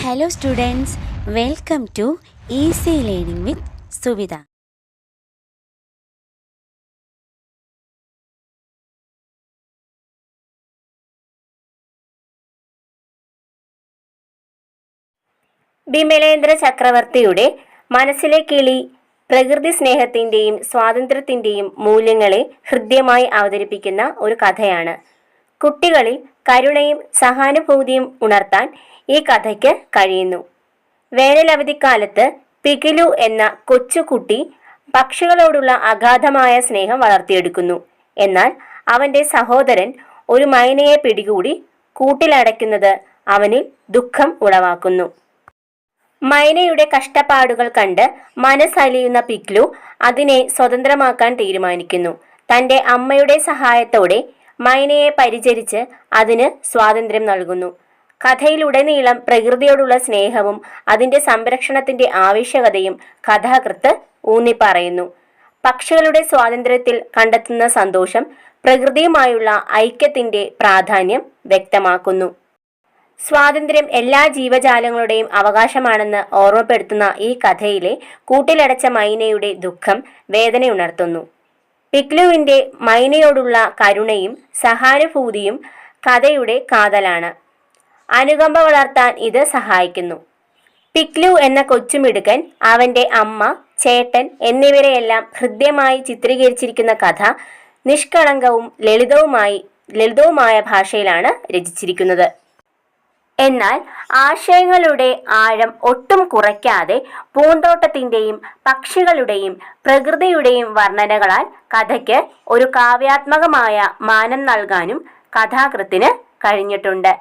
Hello students, welcome to easy learning with Suvida. Bimalendra ചക്രവർത്തിയുടെ മനസ്സിലെ കിളി പ്രകൃതി സ്നേഹത്തിന്റെയും സ്വാതന്ത്ര്യത്തിന്റെയും മൂല്യങ്ങളെ ഹൃദ്യമായി അവതരിപ്പിക്കുന്ന ഒരു കഥയാണ് കുട്ടികളിൽ കരുണയും സഹാനുഭൂതിയും ഉണർത്താൻ ഈ കഥയ്ക്ക് കഴിയുന്നു. വേനലവധിക്കാലത്ത് പികിലു എന്ന കൊച്ചുകുട്ടി പക്ഷികളോടുള്ള അഗാധമായ സ്നേഹം വളർത്തിയെടുക്കുന്നു. എന്നാൽ അവന്റെ സഹോദരൻ ഒരു മൈനയെ പിടികൂടി കൂട്ടിലടയ്ക്കുന്നത് അവനിൽ ദുഃഖം ഉളവാക്കുന്നു. മൈനയുടെ കഷ്ടപ്പാടുകൾ കണ്ട് മനസ്സലിയുന്ന പിക്ലു അതിനെ സ്വതന്ത്രമാക്കാൻ തീരുമാനിക്കുന്നു. തന്റെ അമ്മയുടെ സഹായത്തോടെ മൈനയെ പരിചരിച്ച് അതിന് സ്വാതന്ത്ര്യം നൽകുന്നു. കഥയിലുടനീളം പ്രകൃതിയോടുള്ള സ്നേഹവും അതിന്റെ സംരക്ഷണത്തിന്റെ ആവശ്യകതയും കഥാകൃത്ത് ഊന്നിപ്പറയുന്നു. പക്ഷികളുടെ സ്വാതന്ത്ര്യത്തിൽ കണ്ടെത്തുന്ന സന്തോഷം പ്രകൃതിയുമായുള്ള ഐക്യത്തിന്റെ പ്രാധാന്യം വ്യക്തമാക്കുന്നു. സ്വാതന്ത്ര്യം എല്ലാ ജീവജാലങ്ങളുടെയും അവകാശമാണെന്ന് ഓർമ്മപ്പെടുത്തുന്ന ഈ കഥയിലെ കൂട്ടിലടച്ച മൈനയുടെ ദുഃഖം വേദനയുണർത്തുന്നു. പിക്ലുവിന്റെ മൈനയോടുള്ള കരുണയും സഹാനുഭൂതിയും കഥയുടെ കാതലാണ്. അനുകമ്പ വളർത്താൻ ഇത് സഹായിക്കുന്നു. പിക്ലു എന്ന കൊച്ചുമിടുക്കൻ അവന്റെ അമ്മ ചേട്ടൻ എന്നിവരെയെല്ലാം ഹൃദ്യമായി ചിത്രീകരിച്ചിരിക്കുന്ന കഥ നിഷ്കളങ്കവും ലളിതവുമായി ലളിതവുമായ ഭാഷയിലാണ് രചിച്ചിരിക്കുന്നത്. എന്നാൽ ആശയങ്ങളുടെ ആഴം ഒട്ടും കുറയ്ക്കാതെ പൂന്തോട്ടത്തിന്റെയും പക്ഷികളുടെയും പ്രകൃതിയുടെയും വർണനകളാൽ കഥയ്ക്ക് ഒരു കാവ്യാത്മകമായ മാനം നൽകാനും കഥാകൃത്തിന് കഴിഞ്ഞിട്ടുണ്ട്.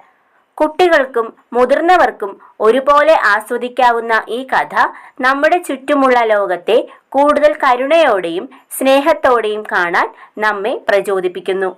കുട്ടികൾക്കും മുതിർന്നവർക്കും ഒരുപോലെ ആസ്വദിക്കാവുന്ന ഈ കഥ നമ്മുടെ ചുറ്റുമുള്ള ലോകത്തെ കൂടുതൽ കരുണയോടെയും സ്നേഹത്തോടെയും കാണാൻ നമ്മെ പ്രചോദിപ്പിക്കുന്നു.